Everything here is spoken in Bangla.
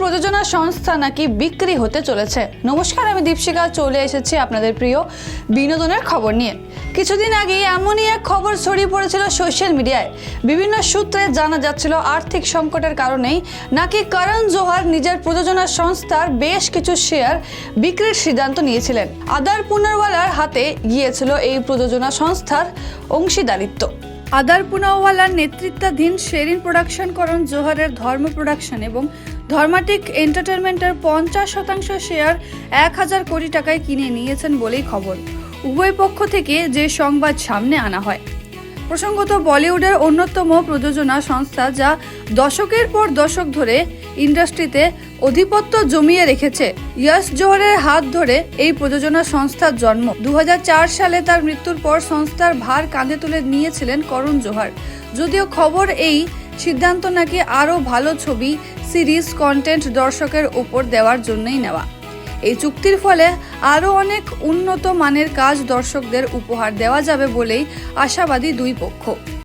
প্রযোজনা সংস্থা নাকি বিক্রি হতে চলেছে? নমস্কার, আমি দীপশিকা চলে এসেছি আপনাদের প্রিয় বিনোদনের খবর নিয়ে। কিছুদিন আগে এমনই এক খবর ছড়িয়ে পড়েছিল সোশ্যাল মিডিয়ায়। বিভিন্ন সূত্রে জানা যাচ্ছিল আর্থিক সংকটের কারণেই নাকি করণ জোহার নিজের প্রযোজনা সংস্থার বেশ কিছু শেয়ার বিক্রির সিদ্ধান্ত নিয়েছিলেন। আদার পুনর্ওয়ালার হাতে গিয়েছিল এই প্রযোজনা সংস্থার অংশীদারিত্ব। আদার পুনাওয়ালার নেতৃত্বাধীন শেরিন প্রোডাকশন করণ জোহারের ধর্ম প্রোডাকশন এবং ধর্মাটিক এন্টারটেনমেন্টের পঞ্চাশ শতাংশ শেয়ার এক হাজার কোটি টাকায় কিনে নিয়েছেন বলেই খবর। উভয় পক্ষ থেকে যে সংবাদ সামনে আনা হয়। প্রসঙ্গত বলিউডের অন্যতম প্রযোজনা সংস্থা যা দশকের পর দশক ধরে ইন্ডাস্ট্রিতে অধিপত্য জমিয়ে রেখেছে। ইয়াস জোহরের হাত ধরে এই প্রযোজনা সংস্থার জন্ম। দু হাজার চার সালে তার মৃত্যুর পর সংস্থার ভার কাঁধে তুলে নিয়েছিলেন করণ জোহার। যদিও খবর এই সিদ্ধান্ত নাকি আরও ভালো ছবি, সিরিজ, কন্টেন্ট দর্শকের ওপর দেওয়ার জন্যই নেওয়া। এই চুক্তির ফলে আরও অনেক উন্নত মানের কাজ দর্শকদের উপহার দেওয়া যাবে বলেই আশাবাদী দুই পক্ষ।